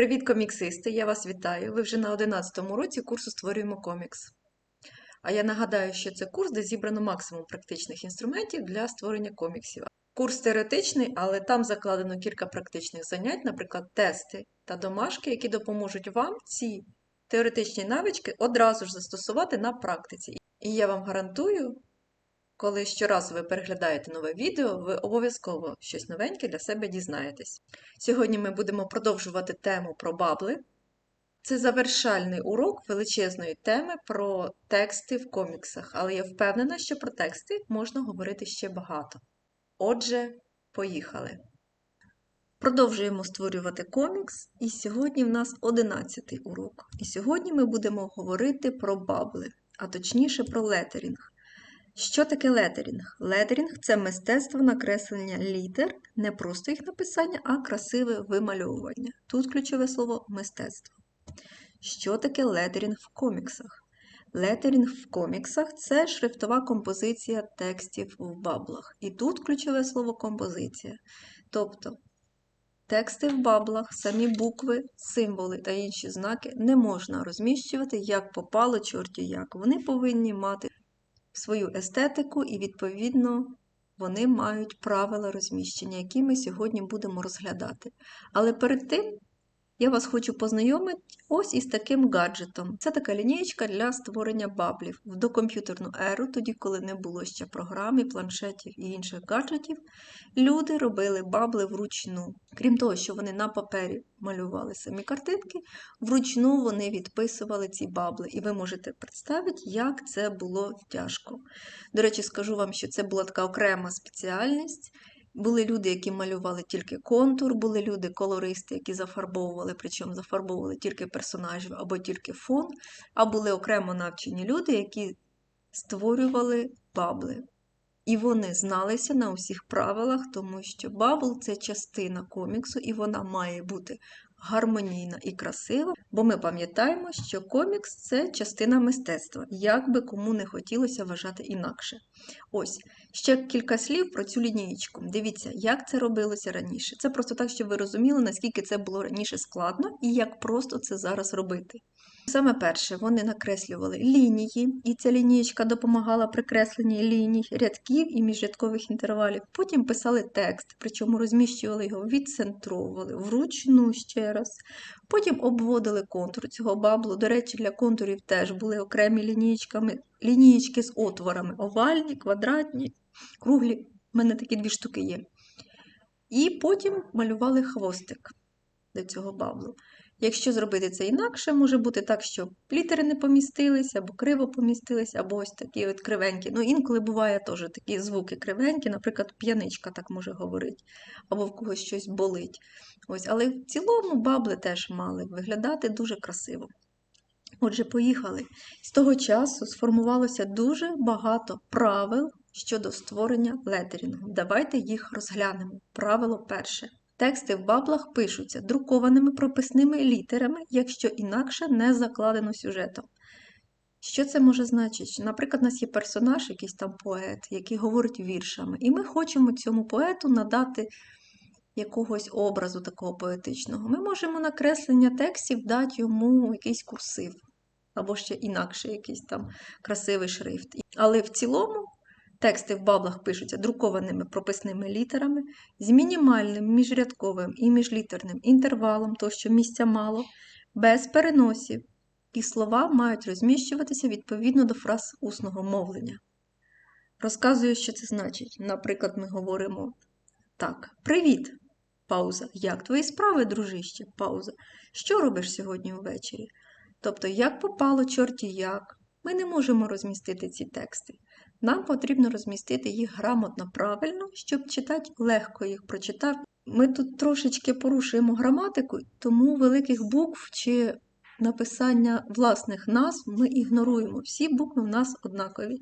Привіт, коміксисти! Я вас вітаю. Ви вже на 11 році курсу Створюємо комікс. А я нагадаю, що це курс, де зібрано максимум практичних інструментів для створення коміксів. Курс теоретичний, але там закладено кілька практичних занять, наприклад, тести та домашки, які допоможуть вам ці теоретичні навички одразу ж застосувати на практиці. І я вам гарантую, коли щоразу ви переглядаєте нове відео, ви обов'язково щось новеньке для себе дізнаєтесь. Сьогодні ми будемо продовжувати тему про бабли. Це завершальний урок величезної теми про тексти в коміксах, але я впевнена, що про тексти можна говорити ще багато. Отже, поїхали. Продовжуємо створювати комікс, і сьогодні в нас 11 урок. І сьогодні ми будемо говорити про бабли, а точніше про летерінг. Що таке летерінг? Летерінг це мистецтво накреслення літер, не просто їх написання, а красиве вимальовування. Тут ключове слово мистецтво. Що таке летерінг в коміксах? Летерінг в коміксах це шрифтова композиція текстів в баблах. І тут ключове слово композиція. Тобто тексти в баблах, самі букви, символи та інші знаки не можна розміщувати як попало чорті як. Вони повинні мати свою естетику і, відповідно, вони мають правила розміщення, які ми сьогодні будемо розглядати. Але перед тим я вас хочу познайомити ось із таким гаджетом. Це така лінієчка для створення баблів. В докомп'ютерну еру, тоді, коли не було ще програм, і планшетів і інших гаджетів, люди робили бабли вручну. Крім того, що вони на папері малювали самі картинки, вручну вони відписували ці бабли. І ви можете представити, як це було тяжко. До речі, скажу вам, що це була така окрема спеціальність. Були люди, які малювали тільки контур, були люди-колористи, які зафарбовували, причому зафарбовували тільки персонажів або тільки фон, а були окремо навчені люди, які створювали бабли. І вони зналися на усіх правилах, тому що бабл це частина коміксу, і вона має бути гармонійна і красива, бо ми пам'ятаємо, що комікс це частина мистецтва, як би кому не хотілося вважати інакше. Ось ще кілька слів про цю лінієчку. Дивіться, як це робилося раніше. Це просто так, щоб ви розуміли, наскільки це було раніше складно і як просто це зараз робити. Саме перше, вони накреслювали лінії, і ця лінієчка допомагала при кресленні ліній, рядків і міжрядкових інтервалів. Потім писали текст, причому розміщували його, відцентровували вручну ще раз. Потім обводили контур цього баблу. До речі, для контурів теж були окремі лінієчками, лінієчки з отворами: овальні, квадратні, круглі. У мене такі дві штуки є. І потім малювали хвостик до цього баблу. Якщо зробити це інакше, може бути так, що літери не помістилися, або криво помістилися, або ось такі от кривенькі. Ну, інколи буває теж такі звуки кривенькі, наприклад, п'яничка так може говорити, або в когось щось болить. Ось, Але в цілому бабли теж мали виглядати дуже красиво. Отже, поїхали. З того часу сформувалося дуже багато правил щодо створення летерінгу. Давайте їх розглянемо. Правило перше. Тексти в баблах пишуться друкованими прописними літерами, якщо інакше не закладено сюжетом. Що це може значити? Наприклад, у нас є персонаж, якийсь там поет, який говорить віршами, і ми хочемо цьому поету надати якогось образу такого поетичного. Ми можемо на креслення текстів дати йому якийсь курсив, або ще інакше якийсь там красивий шрифт. Але в цілому. Тексти в баблах пишуться друкованими прописними літерами з мінімальним міжрядковим і міжлітерним інтервалом, то що місця мало, без переносів, і слова мають розміщуватися відповідно до фраз усного мовлення. Розказую, що це значить. Наприклад, ми говоримо так: Привіт! Пауза. Як твої справи, дружище? Пауза. Що робиш сьогодні ввечері? Тобто, як попало, чорті як. Ми не можемо розмістити ці тексти. Нам потрібно розмістити їх грамотно правильно, щоб читати легко їх прочитав. Ми тут трошечки порушуємо граматику, тому великих букв чи написання власних назв ми ігноруємо. Всі букви в нас однакові.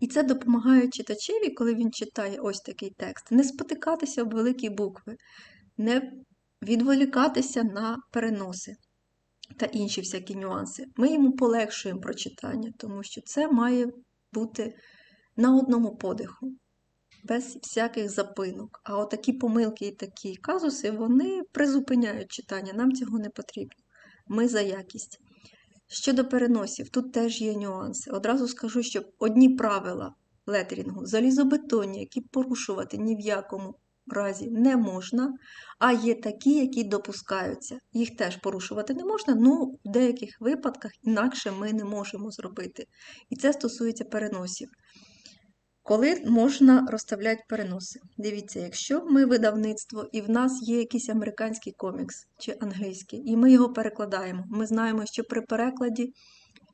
І це допомагає читачеві, коли він читає ось такий текст, не спотикатися об великі букви, не відволікатися на переноси та інші всякі нюанси. Ми йому полегшуємо прочитання, тому що це має бути на одному подиху. без всяких запинок. А отакі помилки і такі казуси, вони призупиняють читання, нам цього не потрібно. Ми за якість. Щодо переносів, тут теж є нюанси. Одразу скажу, що одні правила летерінгу залізобетонні, які порушувати ні в якому разі не можна, а є такі, які допускаються. Їх теж порушувати не можна, ну в деяких випадках інакше ми не можемо зробити. І це стосується переносів. Коли можна розставляти переноси? Дивіться, якщо ми видавництво і в нас є якийсь американський комікс чи англійський, і ми його перекладаємо, ми знаємо, що при перекладі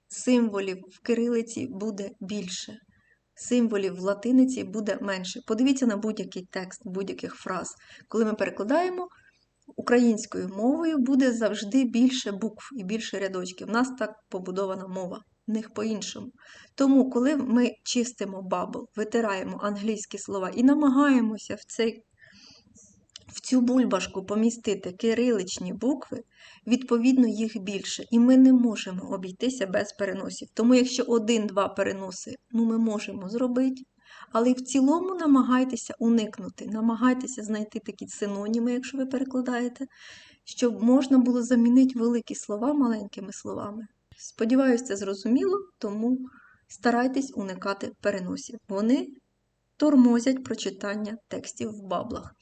символів в кирилиці буде більше, символів в латиниці буде менше. Подивіться на будь-який текст, будь-яких фраз. Коли ми перекладаємо українською мовою, буде завжди більше букв і більше рядочків. У нас так побудована мова. В них по-іншому. Тому, коли ми чистимо бабл, витираємо англійські слова і намагаємося в, цей, в цю бульбашку помістити кириличні букви, відповідно, їх більше. І ми не можемо обійтися без переносів. Тому, якщо один-два переноси ну, ми можемо зробити, але в цілому намагайтеся уникнути, намагайтеся знайти такі синоніми, якщо ви перекладаєте, щоб можна було замінити великі слова маленькими словами. Сподіваюся, це зрозуміло, тому старайтесь уникати переносів. Вони тормозять прочитання текстів в баблах.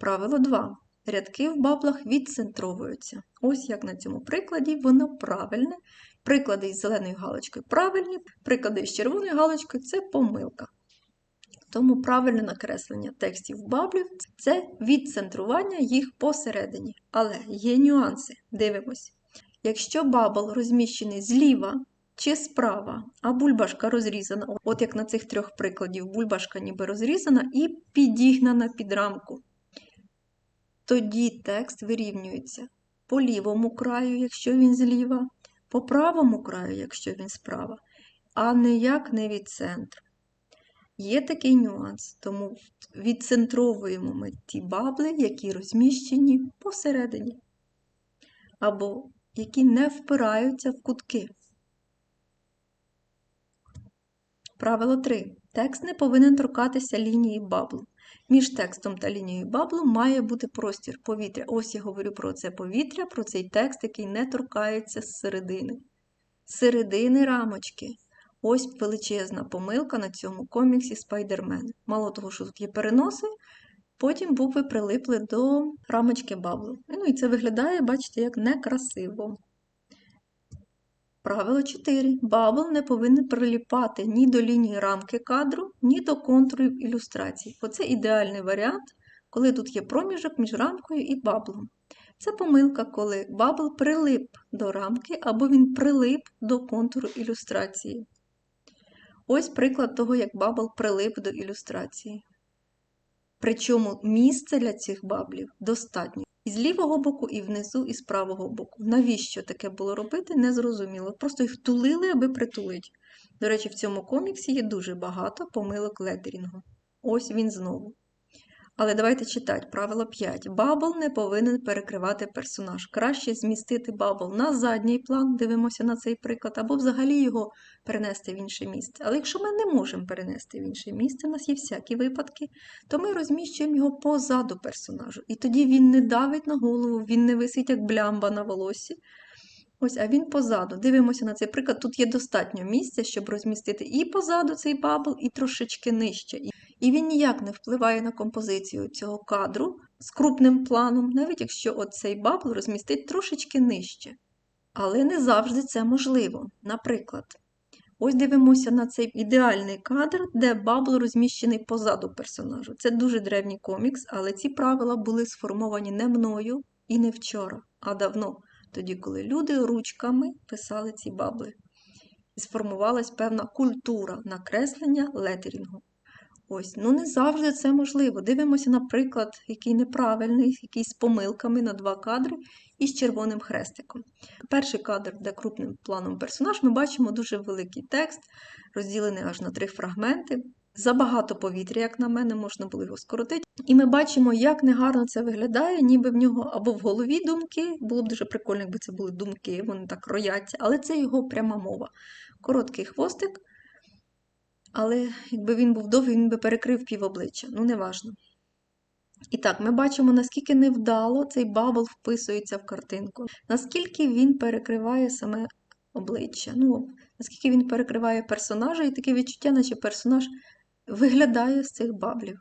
Правило 2. Рядки в баблах відцентровуються. Ось як на цьому прикладі, воно правильне. Приклади із зеленою галочкою правильні, приклади з червоною галочкою це помилка. Тому правильне накреслення текстів баблів це відцентрування їх посередині. Але є нюанси. Дивимось. Якщо бабл розміщений зліва чи справа, а бульбашка розрізана, от як на цих трьох прикладів, бульбашка ніби розрізана і підігнана під рамку, тоді текст вирівнюється по лівому краю, якщо він зліва, по правому краю, якщо він справа, а ніяк не від центру. Є такий нюанс, тому відцентровуємо ми ті бабли, які розміщені посередині. Або які не впираються в кутки. Правило 3. Текст не повинен торкатися лінії баблу. Між текстом та лінією баблу має бути простір повітря. Ось я говорю про це повітря, про цей текст, який не торкається з середини. Середини рамочки. Ось величезна помилка на цьому коміксі Спайдермен. Мало того, що тут є переноси, Потім букви прилипли до рамочки баблу. Ну і це виглядає, бачите, як некрасиво. Правило 4. Бабл не повинен приліпати ні до лінії рамки кадру, ні до контурів ілюстрацій. Оце ідеальний варіант, коли тут є проміжок між рамкою і баблом. Це помилка, коли бабл прилип до рамки або він прилип до контуру ілюстрації. Ось приклад того, як бабл прилип до ілюстрації. Причому місце для цих баблів достатньо. І з лівого боку, і внизу, і з правого боку. Навіщо таке було робити, незрозуміло. Просто їх тулили, аби притулить. До речі, в цьому коміксі є дуже багато помилок летерінгу. Ось він знову. Але давайте читати. Правило 5. Бабл не повинен перекривати персонаж. Краще змістити бабл на задній план, дивимося на цей приклад, або взагалі його перенести в інше місце. Але якщо ми не можемо перенести в інше місце, у нас є всякі випадки, то ми розміщуємо його позаду персонажу. І тоді він не давить на голову, він не висить як блямба на волосі. Ось, а він позаду. Дивимося на цей приклад. Тут є достатньо місця, щоб розмістити і позаду цей бабл, і трошечки нижче. І він ніяк не впливає на композицію цього кадру з крупним планом, навіть якщо оцей бабл розмістить трошечки нижче. Але не завжди це можливо. Наприклад, ось дивимося на цей ідеальний кадр, де бабл розміщений позаду персонажу. Це дуже древній комікс, але ці правила були сформовані не мною і не вчора, а давно, тоді, коли люди ручками писали ці бабли. І сформувалась певна культура накреслення летерінгу. Ось, ну не завжди це можливо. Дивимося, наприклад, який неправильний, який з помилками на два кадри і з червоним хрестиком. Перший кадр, де крупним планом персонаж, ми бачимо дуже великий текст, розділений аж на три фрагменти. Забагато повітря, як на мене, можна було його скоротити. І ми бачимо, як негарно це виглядає, ніби в нього або в голові думки. Було б дуже прикольно, якби це були думки, вони так рояться, але це його пряма мова. Короткий хвостик Але якби він був довгий, він би перекрив пів обличчя. Ну, неважно. І так, ми бачимо, наскільки невдало цей бабл вписується в картинку, наскільки він перекриває саме обличчя. Ну, наскільки він перекриває персонажа, і таке відчуття, наче персонаж виглядає з цих баблів.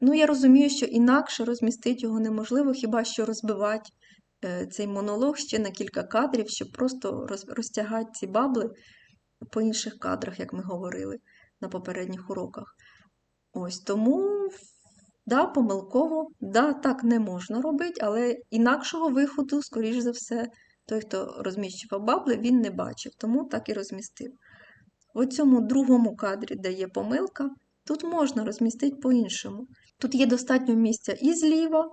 Ну, я розумію, що інакше розмістити його неможливо, хіба що розбивати е, цей монолог ще на кілька кадрів, щоб просто роз- розтягати ці бабли по інших кадрах, як ми говорили на попередніх уроках. Ось тому, да, помилково, да, так не можна робити, але інакшого виходу, скоріш за все, той, хто розміщував бабли, він не бачив, тому так і розмістив. У цьому другому кадрі, де є помилка, тут можна розмістити по-іншому. Тут є достатньо місця і зліва,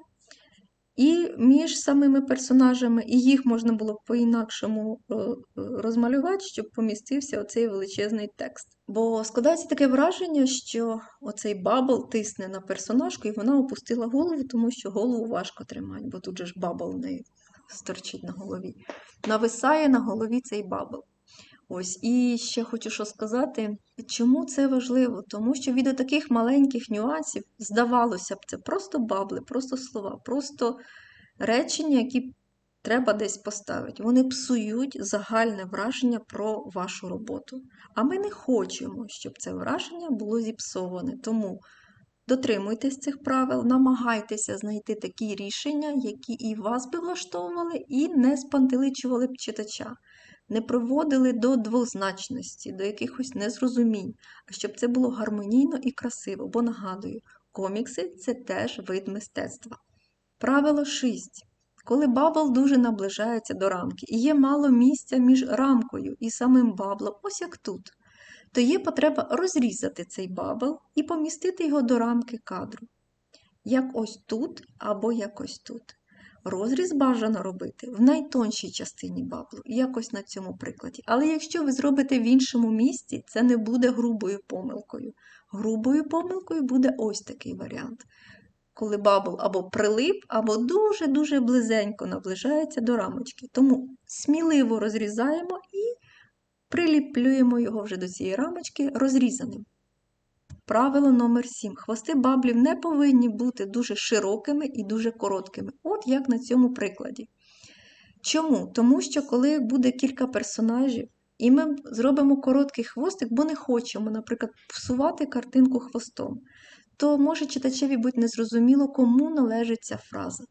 і між самими персонажами, і їх можна було по-інакшому е, е, розмалювати, щоб помістився оцей величезний текст. Бо складається таке враження, що оцей бабл тисне на персонажку, і вона опустила голову, тому що голову важко тримати, бо тут же ж бабл в неї сторчить на голові. Нависає на голові цей бабл. Ось, і ще хочу що сказати, чому це важливо? Тому що від таких маленьких нюансів, здавалося б, це просто бабли, просто слова, просто речення, які треба десь поставити. Вони псують загальне враження про вашу роботу. А ми не хочемо, щоб це враження було зіпсоване. Тому дотримуйтесь цих правил, намагайтеся знайти такі рішення, які і вас би влаштовували, і не спантеличували б читача не приводили до двозначності, до якихось незрозумінь, а щоб це було гармонійно і красиво. Бо нагадую, комікси це теж вид мистецтва. Правило 6. Коли бабл дуже наближається до рамки і є мало місця між рамкою і самим баблом, ось як тут, то є потреба розрізати цей бабл і помістити його до рамки кадру. Як ось тут або якось тут. Розріз бажано робити в найтоншій частині баблу, якось на цьому прикладі. Але якщо ви зробите в іншому місці, це не буде грубою помилкою. Грубою помилкою буде ось такий варіант. Коли бабл або прилип, або дуже-дуже близенько наближається до рамочки. Тому сміливо розрізаємо і приліплюємо його вже до цієї рамочки розрізаним. Правило номер 7. Хвости баблів не повинні бути дуже широкими і дуже короткими. От як на цьому прикладі. Чому? Тому що коли буде кілька персонажів, і ми зробимо короткий хвостик, бо не хочемо, наприклад, всувати картинку хвостом, то може читачеві бути незрозуміло, кому належить ця фраза.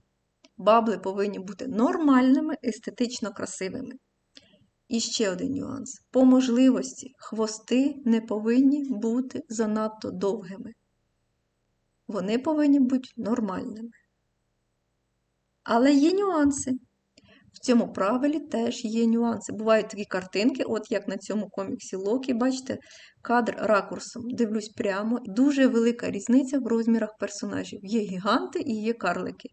Бабли повинні бути нормальними, естетично красивими. І ще один нюанс. По можливості хвости не повинні бути занадто довгими. Вони повинні бути нормальними. Але є нюанси. В цьому правилі теж є нюанси. Бувають такі картинки, от як на цьому коміксі Локі, бачите, кадр ракурсом. Дивлюсь прямо. Дуже велика різниця в розмірах персонажів. Є гіганти і є карлики.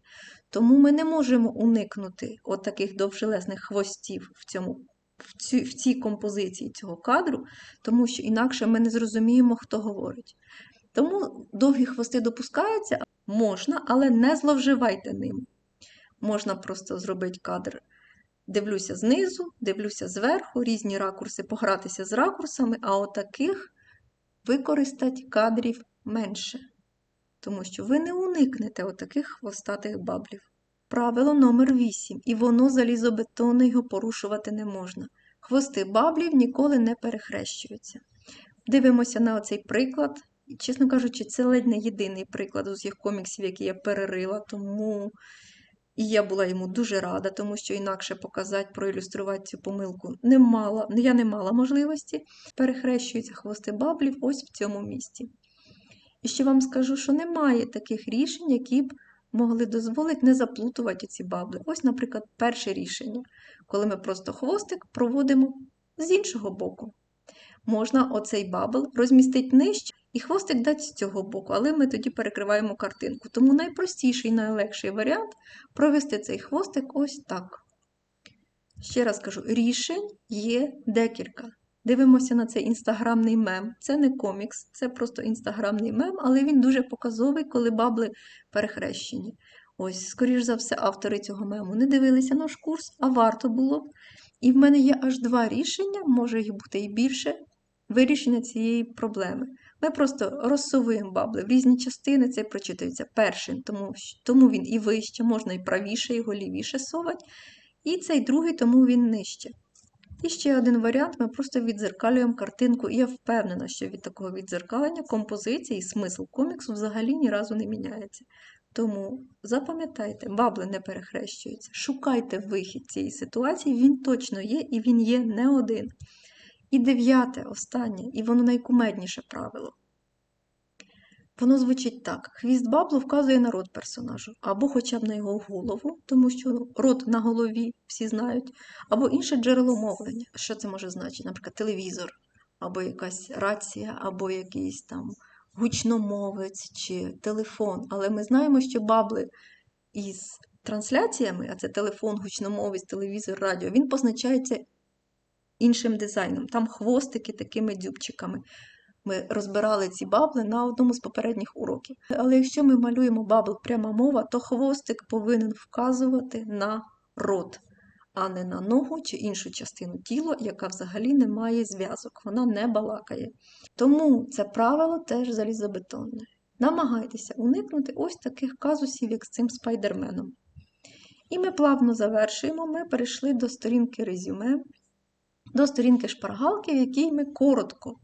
Тому ми не можемо уникнути от таких довжелезних хвостів в цьому в цій, в цій композиції цього кадру, тому що інакше ми не зрозуміємо, хто говорить. Тому довгі хвости допускаються, можна, але не зловживайте ним. Можна просто зробити кадр. Дивлюся знизу, дивлюся зверху, різні ракурси, погратися з ракурсами, а отаких використати кадрів менше. Тому що ви не уникнете отаких хвостатих баблів. Правило номер 8 і воно залізобетонне його порушувати не можна. Хвости баблів ніколи не перехрещуються. Дивимося на оцей приклад. Чесно кажучи, це ледь не єдиний приклад з усіх коміксів, які я перерила, тому і я була йому дуже рада, тому що інакше показати, проілюструвати цю помилку не мала, я не мала можливості. Перехрещуються хвости баблів ось в цьому місці. І ще вам скажу, що немає таких рішень, які б могли дозволити не заплутувати ці бабли. Ось, наприклад, перше рішення, коли ми просто хвостик проводимо з іншого боку. Можна оцей бабл розмістити нижче і хвостик дати з цього боку, але ми тоді перекриваємо картинку. Тому найпростіший найлегший варіант провести цей хвостик ось так. Ще раз кажу: рішень є декілька. Дивимося на цей інстаграмний мем. Це не комікс, це просто інстаграмний мем, але він дуже показовий, коли бабли перехрещені. Ось, скоріш за все, автори цього мему не дивилися наш курс, а варто було б. І в мене є аж два рішення, може їх бути і більше. вирішення цієї проблеми. Ми просто розсовуємо бабли в різні частини, це прочитується першим, тому, тому він і вище, можна і правіше, його лівіше совати. І цей другий, тому він нижче. І ще один варіант: ми просто відзеркалюємо картинку, і я впевнена, що від такого відзеркалення композиція і смисл коміксу взагалі ні разу не міняється. Тому запам'ятайте, бабли не перехрещуються. Шукайте вихід цієї ситуації, він точно є, і він є не один. І дев'яте, останнє, і воно найкумедніше правило. Воно звучить так: хвіст баблу вказує на рот персонажу, або хоча б на його голову, тому що рот на голові всі знають, або інше джерело мовлення. Що це може значити? Наприклад, телевізор, або якась рація, або якийсь там гучномовець чи телефон. Але ми знаємо, що бабли із трансляціями, а це телефон, гучномовець, телевізор, радіо, він позначається іншим дизайном. Там хвостики такими дзюбчиками. Ми розбирали ці бабли на одному з попередніх уроків. Але якщо ми малюємо бабл пряма мова, то хвостик повинен вказувати на рот, а не на ногу чи іншу частину тіла, яка взагалі не має зв'язок, вона не балакає. Тому це правило теж залізобетонне. Намагайтеся уникнути ось таких казусів, як з цим спайдерменом. І ми плавно завершуємо. Ми перейшли до сторінки резюме, до сторінки шпаргалки, в якій ми коротко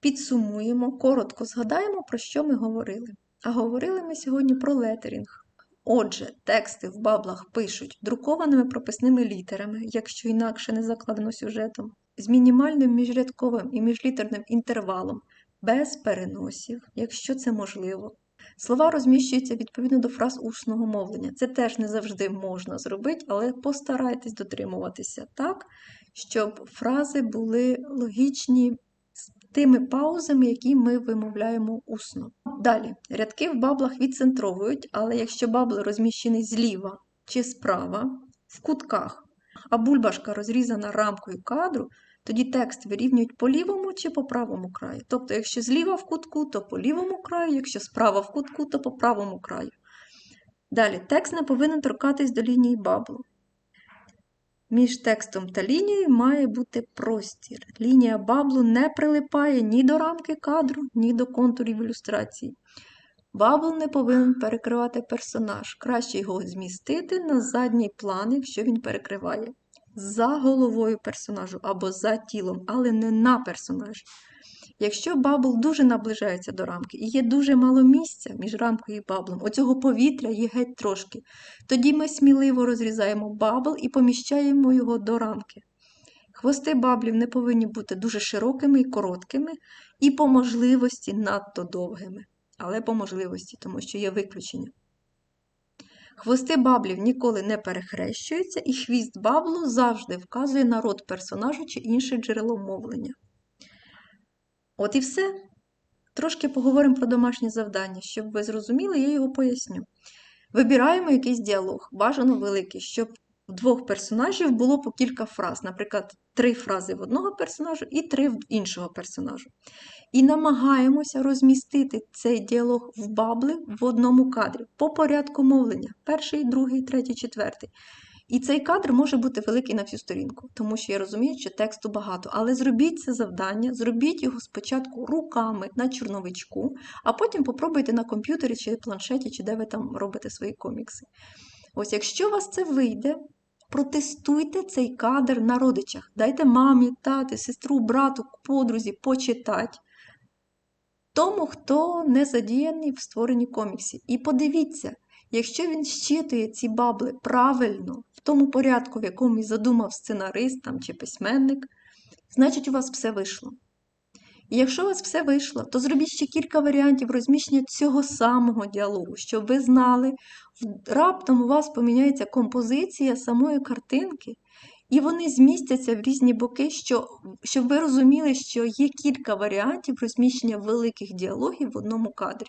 підсумуємо, коротко згадаємо, про що ми говорили. А говорили ми сьогодні про летерінг. Отже, тексти в баблах пишуть друкованими прописними літерами, якщо інакше не закладено сюжетом, з мінімальним міжрядковим і міжлітерним інтервалом, без переносів, якщо це можливо. Слова розміщуються відповідно до фраз усного мовлення. Це теж не завжди можна зробити, але постарайтесь дотримуватися так, щоб фрази були логічні тими паузами, які ми вимовляємо усно. Далі, рядки в баблах відцентровують, але якщо бабл розміщений зліва чи справа, в кутках, а бульбашка розрізана рамкою кадру, тоді текст вирівнюють по лівому чи по правому краю. Тобто, якщо зліва в кутку, то по лівому краю, якщо справа в кутку, то по правому краю. Далі, текст не повинен торкатись до лінії баблу. Між текстом та лінією має бути простір. Лінія баблу не прилипає ні до рамки кадру, ні до контурів ілюстрації. Бабл не повинен перекривати персонаж. Краще його змістити на задній план, якщо він перекриває. За головою персонажу або за тілом, але не на персонажі. Якщо бабл дуже наближається до рамки і є дуже мало місця між рамкою і баблом, оцього повітря є геть трошки, тоді ми сміливо розрізаємо бабл і поміщаємо його до рамки. Хвости баблів не повинні бути дуже широкими і короткими, і по можливості надто довгими. Але по можливості, тому що є виключення. Хвости баблів ніколи не перехрещуються, і хвіст баблу завжди вказує на род персонажу чи інше джерело мовлення. От і все. Трошки поговоримо про домашнє завдання. Щоб ви зрозуміли, я його поясню. Вибираємо якийсь діалог, бажано великий, щоб в двох персонажів було по кілька фраз. Наприклад, три фрази в одного персонажу і три в іншого персонажу. І намагаємося розмістити цей діалог в бабли в одному кадрі по порядку мовлення: перший, другий, третій, четвертий. І цей кадр може бути великий на всю сторінку, тому що я розумію, що тексту багато. Але зробіть це завдання, зробіть його спочатку руками на чорновичку, а потім попробуйте на комп'ютері чи планшеті, чи де ви там робите свої комікси. Ось, якщо у вас це вийде, протестуйте цей кадр на родичах. Дайте мамі, таті, сестру, брату, подрузі почитати. Тому, хто не задіяний в створенні коміксів. І подивіться, якщо він щитує ці бабли правильно, в тому порядку, в якому і задумав сценарист там, чи письменник, значить у вас все вийшло. І якщо у вас все вийшло, то зробіть ще кілька варіантів розміщення цього самого діалогу, щоб ви знали, раптом у вас поміняється композиція самої картинки, і вони змістяться в різні боки, що, щоб ви розуміли, що є кілька варіантів розміщення великих діалогів в одному кадрі.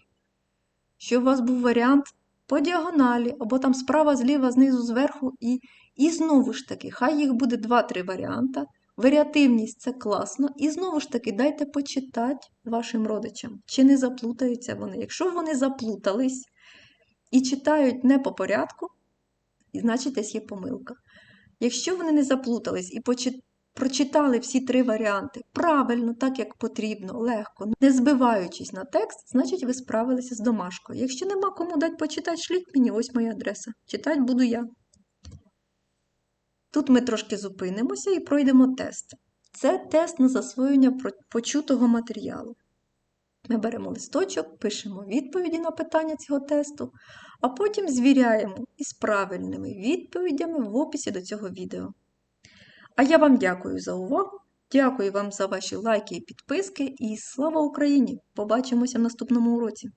Щоб у вас був варіант по діагоналі, або там справа, зліва, знизу, зверху, і, і знову ж таки, хай їх буде 2-3 варіанта. Варіативність це класно. І знову ж таки, дайте почитати вашим родичам, чи не заплутаються вони. Якщо вони заплутались і читають не по порядку, значить десь є помилка. Якщо вони не заплутались і почи- прочитали всі три варіанти правильно, так як потрібно, легко, не збиваючись на текст, значить ви справилися з домашкою. Якщо нема кому дати почитати, шліть мені, ось моя адреса. Читати буду я. Тут ми трошки зупинимося і пройдемо тест. Це тест на засвоєння почутого матеріалу. Ми беремо листочок, пишемо відповіді на питання цього тесту, а потім звіряємо із правильними відповідями в описі до цього відео. А я вам дякую за увагу, дякую вам за ваші лайки і підписки, і слава Україні! Побачимося в наступному уроці!